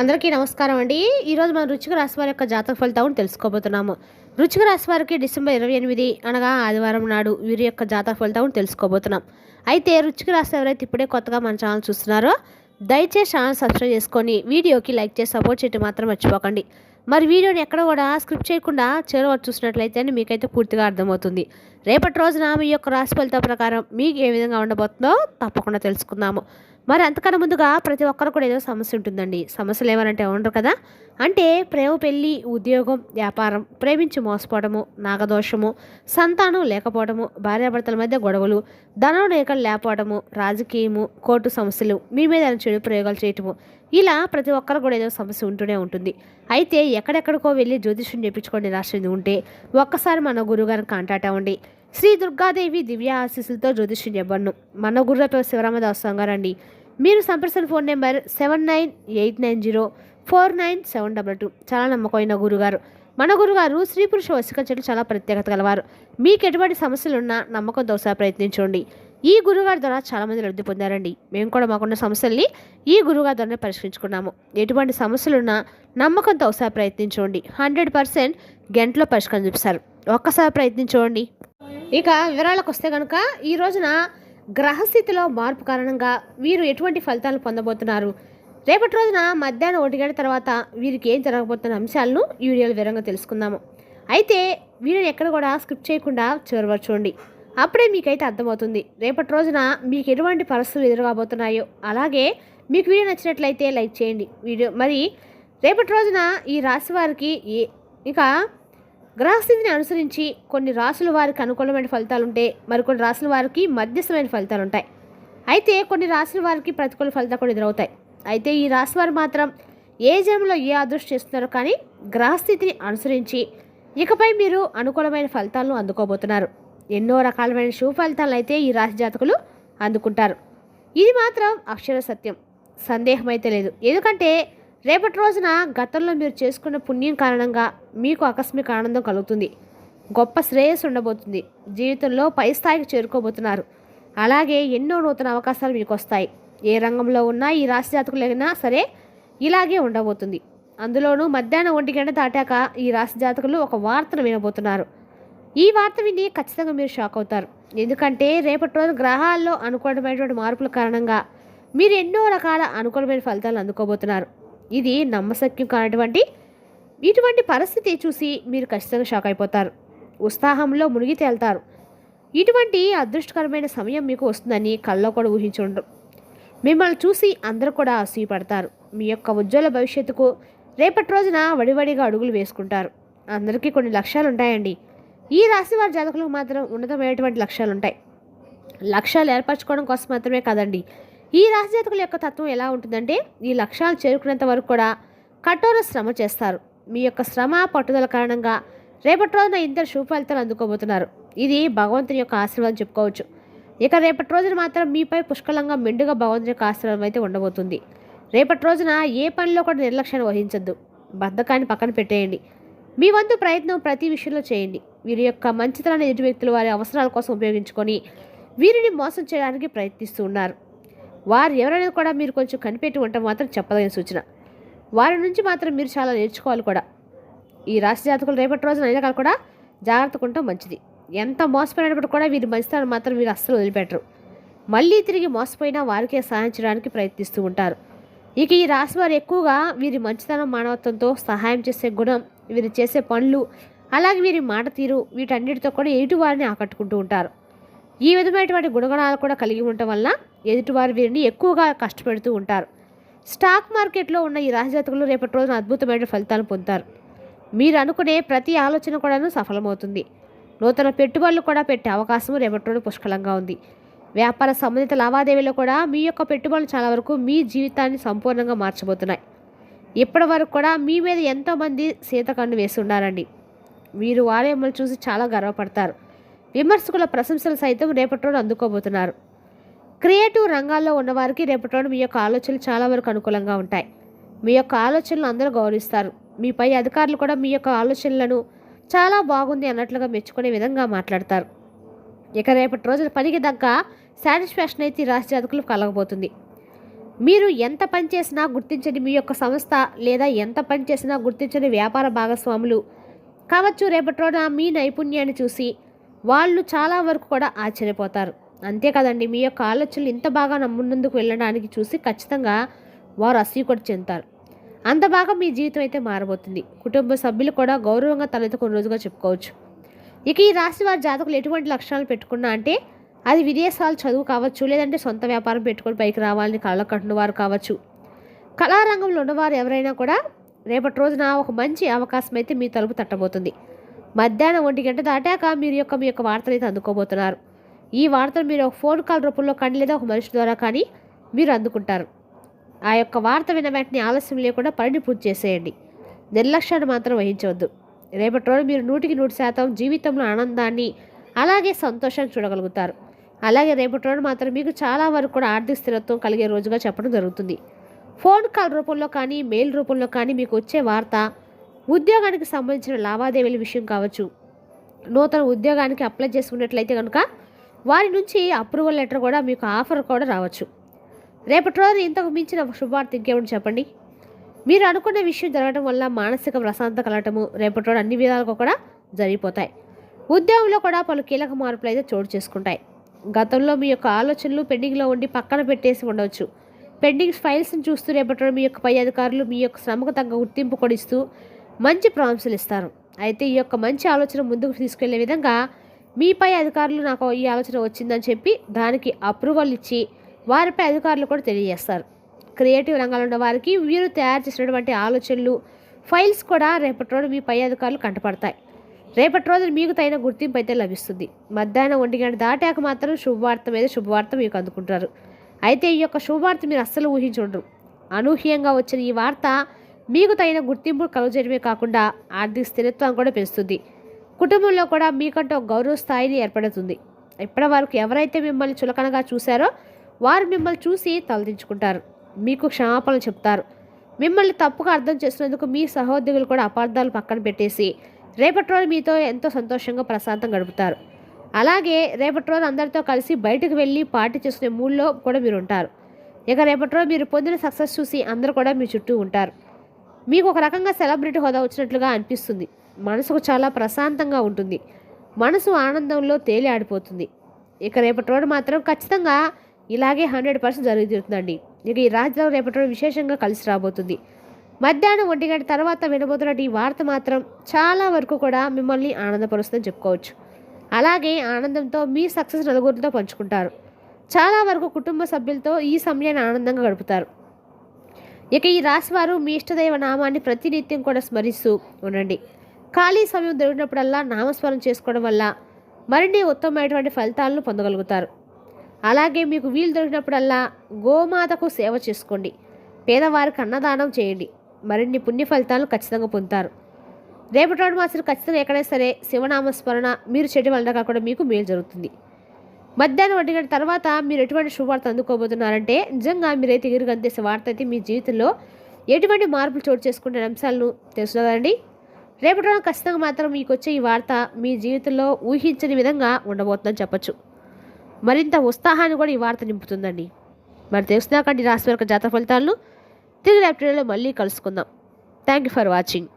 అందరికీ నమస్కారం అండి. ఈరోజు మనం రుచిక రాశి వారి యొక్క జాతక ఫలితాలను తెలుసుకోబోతున్నాము. రుచిక రాశి వారికి డిసెంబర్ ఇరవై ఎనిమిది అనగా ఆదివారం నాడు వీరి యొక్క జాతక ఫలితాలను తెలుసుకోబోతున్నాం. అయితే రుచిక రాశి ఎవరైతే ఇప్పుడే కొత్తగా మన ఛానల్ చూస్తున్నారో దయచేసి ఛానల్ సబ్స్క్రైబ్ చేసుకొని వీడియోకి లైక్ చేసి సపోర్ట్ చేయడం మాత్రం మర్చిపోకండి. మరి వీడియోని ఎక్కడ కూడా స్క్రిప్ట్ చేయకుండా చేరవచ్చు చూసినట్లయితే మీకైతే పూర్తిగా అర్థమవుతుంది. రేపటి రోజున మీ యొక్క రాశి ఫలితం ప్రకారం మీకు ఏ విధంగా ఉండబోతుందో తప్పకుండా తెలుసుకుందాము. మరి అంతకన్నా ముందుగా ప్రతి ఒక్కరు కూడా ఏదో సమస్య ఉంటుందండి. సమస్యలు ఏమనంటే ఉండరు కదా? అంటే ప్రేమ పెళ్ళి ఉద్యోగం వ్యాపారం ప్రేమించి మోసపోవడము నాగదోషము సంతానం లేకపోవడము భార్యాభర్తల మధ్య గొడవలు ధనం రేఖలు లేకపోవడము రాజకీయము కోర్టు సమస్యలు మీ మీద చెడు ప్రయోగాలు చేయటము ఇలా ప్రతి ఒక్కరు కూడా ఏదో సమస్య ఉంటూనే ఉంటుంది. అయితే ఎక్కడెక్కడికో వెళ్ళి జ్యోతిష్యం చేయించుకొని రాసింది ఉంటే ఒక్కసారి మన గురుగారిని కాంటాక్ట్ అవ్వండి. శ్రీ దుర్గాదేవి దివ్య ఆశీస్సులతో జ్యోతిష్యం చెప్పను మన గురుగారు శివరామదాస్ గారండి మీరు సంప్రసన phone number seven nine eight nine zero four nine seven double two. చాలా నమ్మకమైన గురుగారు. మన గురుగారు స్త్రీ పురుష వసిక చెట్లు చాలా ప్రత్యేకత గలవారు. మీకు ఎటువంటి సమస్యలు ఉన్నా నమ్మకంతో ఒకసారి ప్రయత్నించండి. ఈ గురుగారి ద్వారా చాలామంది లబ్ధి పొందారండి. మేము కూడా మాకున్న సమస్యల్ని ఈ గురుగారి ద్వారానే పరిష్కరించుకున్నాము. ఎటువంటి సమస్యలున్నా నమ్మకంతో ఒకసారి ప్రయత్నించండి. హండ్రెడ్ పర్సెంట్ గంటలో పరిష్కారం చూపిస్తారు. ఒక్కసారి ప్రయత్నించండి. ఇక వివరాలకు వస్తే కనుక ఈ రోజున గ్రహస్థితిలో మార్పు కారణంగా వీరు ఎటువంటి ఫలితాలు పొందబోతున్నారు? రేపటి రోజున మధ్యాహ్నం ఒంటి గంట తర్వాత వీరికి ఏం జరగబోతున్న అంశాలను ఈ వీడియోలో వివరంగా తెలుసుకుందాము. అయితే వీడియోని ఎక్కడ కూడా స్క్రిప్ట్ చేయకుండా చివరి చూడండి. అప్పుడే మీకైతే అర్థమవుతుంది. రేపటి రోజున మీకు ఎటువంటి పరిస్థితులు ఎదురుగాబోతున్నాయో అలాగే మీకు వీడియో నచ్చినట్లయితే లైక్ చేయండి. వీడియో మరి రేపటి రోజున ఈ రాశి వారికి ఏ ఇక గ్రహస్థితిని అనుసరించి కొన్ని రాసుల వారికి అనుకూలమైన ఫలితాలు ఉంటే మరికొన్ని రాసుల వారికి మధ్యస్థమైన ఫలితాలు ఉంటాయి అయితే కొన్ని రాసుల వారికి ప్రతికూల ఫలితాలు కూడా ఎదురవుతాయి. అయితే ఈ రాశి వారు మాత్రం ఏ జన్మలో ఏ అదృష్టం చేస్తున్నారో కానీ గ్రహస్థితిని అనుసరించి ఇకపై మీరు అనుకూలమైన ఫలితాలను అందుకోబోతున్నారు. ఎన్నో రకాలమైన శుభ ఫలితాలను అయితే ఈ రాశి జాతకులు అందుకుంటారు. ఇది మాత్రం అక్షర సత్యం. సందేహం అయితే లేదు. ఎందుకంటే రేపటి రోజున గతంలో మీరు చేసుకున్న పుణ్యం కారణంగా మీకు ఆకస్మిక ఆనందం కలుగుతుంది. గొప్ప శ్రేయస్సు ఉండబోతుంది. జీవితంలో పై స్థాయికి చేరుకోబోతున్నారు. అలాగే ఎన్నో నూతన అవకాశాలు మీకు వస్తాయి. ఏ రంగంలో ఉన్నా ఈ రాశి జాతకులైనా సరే ఇలాగే ఉండబోతుంది. అందులోనూ మధ్యాహ్నం ఒంటి గంట దాటాక ఈ రాశి జాతకులు ఒక వార్తను వినబోతున్నారు. ఈ వార్త విని ఖచ్చితంగా మీరు షాక్ అవుతారు. ఎందుకంటే రేపటి రోజు గ్రహాల్లో అనుకూలమైనటువంటి మార్పుల కారణంగా మీరు ఎన్నో రకాల అనుకూలమైన ఫలితాలు అందుకోబోతున్నారు. ఇది నమ్మశక్యం కానటువంటి ఇటువంటి పరిస్థితి చూసి మీరు ఖచ్చితంగా షాక్ అయిపోతారు. ఉత్సాహంలో మునిగి తేల్తారు. ఇటువంటి అదృష్టకరమైన సమయం మీకు వస్తుందని కల్లో కూడా ఊహించుండరు మిమ్మల్ని చూసి అందరూ కూడా అసూయపడతారు మీ యొక్క ఉజ్వల భవిష్యత్తుకు రేపటి రోజున వడివడిగా అడుగులు వేసుకుంటారు. అందరికీ కొన్ని లక్ష్యాలు ఉంటాయండి. ఈ రాశి వారి జాతకులకు మాత్రం ఉన్నతమైనటువంటి లక్ష్యాలు ఉంటాయి. లక్ష్యాలు ఏర్పరచుకోవడం కోసం మాత్రమే కాదండి. ఈ రాశి జాతకుల యొక్క తత్వం ఎలా ఉంటుందంటే ఈ లక్ష్యాలు చేరుకునేంత వరకు కూడా కఠోర శ్రమ చేస్తారు. మీ యొక్క శ్రమ పట్టుదల కారణంగా రేపటి రోజున ఇద్దరు శుభ ఫలితాలు అందుకోబోతున్నారు. ఇది భగవంతుని యొక్క ఆశీర్వాదం చెప్పుకోవచ్చు. ఇక రేపటి రోజున మాత్రం మీపై పుష్కలంగా మెండుగా భగవంతుని యొక్క ఆశీర్వాదం అయితే ఉండబోతుంది. రేపటి రోజున ఏ పనిలో కూడా నిర్లక్ష్యాన్ని వహించద్దు. బద్ధకాన్ని పక్కన పెట్టేయండి. మీ వంతు ప్రయత్నం ప్రతి విషయంలో చేయండి. వీరి యొక్క మంచితనాన్ని ఎదుటి వ్యక్తులు వారి అవసరాల కోసం ఉపయోగించుకొని వీరిని మోసం చేయడానికి ప్రయత్నిస్తూ ఉన్నారు. వారు ఎవరైనా కూడా మీరు కొంచెం కనిపెట్టి ఉంటే మాత్రం చెప్పదగిన సూచన. వారి నుంచి మాత్రం మీరు చాలా నేర్చుకోవాలి కూడా. ఈ రాశి జాతకులు రేపటి రోజున అయినా కూడా జాగ్రత్తగా ఉండటం మంచిది. ఎంత మోసపోయినప్పుడు కూడా వీరి మంచితనం మాత్రం వీరు అస్సలు వదిలిపెట్టరు. మళ్ళీ తిరిగి మోసపోయినా వారికే సహాయం చేయడానికి ప్రయత్నిస్తూ ఉంటారు. ఇక ఈ రాశి వారు ఎక్కువగా వీరి మంచితనం మానవత్వంతో సహాయం చేసే గుణం వీరు చేసే పనులు అలాగే వీరి మాట తీరు వీటన్నిటితో కూడా ఎదుటివారిని ఆకట్టుకుంటూ ఉంటారు. ఈ విధమైనటువంటి గుణగణాలు కూడా కలిగి ఉండటం వల్ల ఎదుటివారు వీరిని ఎక్కువగా కష్టపెడుతూ ఉంటారు. స్టాక్ మార్కెట్లో ఉన్న ఈ రాశిజాతకులు రేపటి రోజున అద్భుతమైన ఫలితాలు పొందుతారు. మీరు అనుకునే ప్రతి ఆలోచన కూడాను సఫలమవుతుంది. నూతన పెట్టుబడులు కూడా పెట్టే అవకాశం రేపటి రోజు పుష్కలంగా ఉంది. వ్యాపార సంబంధిత లావాదేవీలు కూడా మీ యొక్క పెట్టుబడులు చాలా వరకు మీ జీవితాన్ని సంపూర్ణంగా మార్చబోతున్నాయి. ఇప్పటి వరకు కూడా మీ మీద ఎంతోమంది సీతకన్ను వేసి ఉన్నారండి. మీరు వారే మిమ్మల్ని చూసి చాలా గర్వపడతారు. విమర్శకుల ప్రశంసలు సైతం రేపటి రోజు అందుకోబోతున్నారు. క్రియేటివ్ రంగాల్లో ఉన్నవారికి రేపటి మీ యొక్క ఆలోచనలు చాలా వరకు అనుకూలంగా ఉంటాయి. మీ యొక్క ఆలోచనలు అందరూ గౌరవిస్తారు. మీపై అధికారులు కూడా మీ యొక్క ఆలోచనలను చాలా బాగుంది అన్నట్లుగా మెచ్చుకునే విధంగా మాట్లాడతారు. ఇక రేపటి రోజున పనికి తగ్గ సాటిస్ఫాక్షన్ అయితే ఈ రాశి జాతకులు కలగబోతుంది. మీరు ఎంత పని చేసినా గుర్తించని మీ యొక్క సంస్థ లేదా ఎంత పని చేసినా గుర్తించని వ్యాపార భాగస్వాములు కావచ్చు రేపటి రోజున మీ నైపుణ్యాన్ని చూసి వాళ్ళు చాలా వరకు కూడా ఆశ్చర్యపోతారు. అంతేకాదండి మీ యొక్క ఆలోచనలు ఇంత బాగా నమ్మున్నందుకు వెళ్ళడానికి చూసి ఖచ్చితంగా వారు అసూయకొడి చెందుతారు. అంత బాగా మీ జీవితం అయితే మారబోతుంది. కుటుంబ సభ్యులు కూడా గౌరవంగా తలెత్తుకున్న రోజుగా చెప్పుకోవచ్చు. ఇక ఈ రాశి వారి జాతకులు ఎటువంటి లక్షణాలు పెట్టుకున్నా అంటే అది విదేశాలు చదువు కావచ్చు లేదంటే సొంత వ్యాపారం పెట్టుకొని పైకి రావాలని కళ్ళ వారు కావచ్చు. కళారంగంలో ఉన్నవారు ఎవరైనా కూడా రేపటి రోజున ఒక మంచి అవకాశం అయితే మీ తలుపు తట్టబోతుంది. మధ్యాహ్నం ఒంటి గంట దాటాక మీరు యొక్క మీ యొక్క వార్తలు అయితే అందుకోబోతున్నారు. ఈ వార్తలు మీరు ఒక ఫోన్ కాల్ రూపంలో కానీ లేదా ఒక మనిషి ద్వారా కానీ మీరు అందుకుంటారు. ఆ యొక్క వార్త విన్న వెంటనే ఆలస్యం లేకుండా పనిని పూర్తి చేసేయండి. నిర్లక్ష్యాన్ని మాత్రం వహించవద్దు. రేపటి రోజు మీరు నూటికి నూరు శాతం జీవితంలో ఆనందాన్ని అలాగే సంతోషాన్ని చూడగలుగుతారు. అలాగే రేపటి రోజు మాత్రం మీకు చాలా వరకు కూడా ఆర్థిక స్థిరత్వం కలిగే రోజుగా చెప్పడం జరుగుతుంది. ఫోన్ కాల్ రూపంలో కానీ మెయిల్ రూపంలో కానీ మీకు వచ్చే వార్త ఉద్యోగానికి సంబంధించిన లావాదేవీల విషయం కావచ్చు. నూతన ఉద్యోగానికి అప్లై చేసుకున్నట్లయితే కనుక వారి నుంచి అప్రూవల్ లెటర్ కూడా మీకు ఆఫర్ కూడా రావచ్చు. రేపటి రోజు ఇంతకు మించిన శుభార్త ఇంకేమిటి చెప్పండి? మీరు అనుకున్న విషయం జరగడం వల్ల మానసిక ప్రశాంతత కలగటము రేపటి రోజు అన్ని విధాలుగా కూడా జరిగిపోతాయి. ఉద్యోగంలో కూడా పలు కీలక మార్పులు అయితే చోటు చేసుకుంటాయి. గతంలో మీ యొక్క ఆలోచనలు పెండింగ్లో ఉండి పక్కన పెట్టేసి ఉండవచ్చు. పెండింగ్ ఫైల్స్ని చూస్తూ రేపటి రోజు మీ యొక్క పై అధికారులు మీ యొక్క శ్రమకు తగ్గ గుర్తింపు కొడిస్తూ మంచి ప్రాంశలు ఇస్తారు. అయితే ఈ యొక్క మంచి ఆలోచన ముందుకు తీసుకెళ్ళే విధంగా మీపై అధికారులు నాకు ఈ ఆలోచన వచ్చిందని చెప్పి దానికి అప్రూవల్ ఇచ్చి వారిపై అధికారులు కూడా తెలియజేస్తారు. క్రియేటివ్ రంగాల్లో ఉన్న వారికి వీరు తయారు చేసినటువంటి ఆలోచనలు ఫైల్స్ కూడా రేపటి రోజు మీ పై అధికారులు కంటపడతాయి. రేపటి రోజు మీకు తగిన గుర్తింపు అయితే లభిస్తుంది. మధ్యాహ్నం ఒంటి గంట దాటాక మాత్రం శుభవార్త మీద శుభవార్త మీకు అందుకుంటారు. అయితే ఈ యొక్క శుభవార్త మీరు అస్సలు ఊహించుండరు అనూహ్యంగా వచ్చిన ఈ వార్త మీకు తగిన గుర్తింపు కలుగజేయడమే కాకుండా ఆర్థిక స్థిరత్వం కూడా పెంచుతుంది. కుటుంబంలో కూడా మీకంటూ ఒక గౌరవ స్థాయిని ఏర్పడుతుంది. ఇప్పటి వరకు ఎవరైతే మిమ్మల్ని చులకనగా చూశారో వారు మిమ్మల్ని చూసి తలదించుకుంటారు. మీకు క్షమాపణలు చెప్తారు. మిమ్మల్ని తప్పుగా అర్థం చేసినందుకు మీ సహోద్యోగులు కూడా అపార్థాలు పక్కన పెట్టేసి రేపటి రోజు మీతో ఎంతో సంతోషంగా ప్రశాంతం గడుపుతారు. అలాగే రేపటి రోజు అందరితో కలిసి బయటకు వెళ్ళి పార్టీ చేసుకునే మూడ్లో కూడా మీరు ఉంటారు. ఇక రేపటి రోజు మీరు పొందిన సక్సెస్ చూసి అందరూ కూడా మీ చుట్టూ ఉంటారు. మీకు ఒక రకంగా సెలబ్రిటీ హోదా వచ్చినట్లుగా అనిపిస్తుంది. మనసుకు చాలా ప్రశాంతంగా ఉంటుంది. మనసు ఆనందంలో తేలి ఆడిపోతుంది. ఇక రేపటి రోజు మాత్రం ఖచ్చితంగా ఇలాగే హండ్రెడ్ పర్సెంట్ జరుగుతుందండి ఇక ఈ రాజధాని రేపటి రోజు విశేషంగా కలిసి రాబోతుంది. మధ్యాహ్నం ఒంటి గంట తర్వాత వినబోతున్న ఈ వార్త మాత్రం చాలా వరకు కూడా మిమ్మల్ని ఆనందపరుస్తుందని చెప్పుకోవచ్చు. అలాగే ఆనందంతో మీ సక్సెస్ నలుగురితో పంచుకుంటారు. చాలా వరకు కుటుంబ సభ్యులతో ఈ సమయాన్ని ఆనందంగా గడుపుతారు. ఇక ఈ రాశివారు మీ ఇష్టదైవ నామాన్ని ప్రతినిత్యం కూడా స్మరిస్తూ ఉండండి. ఖాళీ సమయం దొరికినప్పుడల్లా నామస్మరణ చేసుకోవడం వల్ల మరిన్ని ఉత్తమమైనటువంటి ఫలితాలను పొందగలుగుతారు. అలాగే మీకు వీలు దొరికినప్పుడల్లా గోమాతకు సేవ చేసుకోండి. పేదవారికి అన్నదానం చేయండి. మరిన్ని పుణ్య ఫలితాలను ఖచ్చితంగా పొందుతారు. రేపటి రోజు మాసం ఖచ్చితంగా ఎక్కడైనా సరే శివనామస్మరణ మీరు చెడు వలన కాకుండా మీకు మేలు జరుగుతుంది. మధ్యాహ్నం ఒంటి గంట తర్వాత మీరు ఎటువంటి శుభవార్త అందుకోబోతున్నారంటే నిజంగా మీరైతే ఎగురుగంతేసే వార్త అయితే మీ జీవితంలో ఎటువంటి మార్పులు చోటు చేసుకునే అంశాలను తెలుసుకుందండి రేపటి రోజు ఖచ్చితంగా మాత్రం మీకు వచ్చే ఈ వార్త మీ జీవితంలో ఊహించని విధంగా ఉండబోతుందని చెప్పొచ్చు. మరింత ఉత్సాహాన్ని కూడా ఈ వార్త నింపుతుందండి. మరి తెలుసునాకండి రాశి యొక్క జాతర ఫలితాలను తిరిగి రేపటిలో మళ్ళీ కలుసుకుందాం. Thank you for watching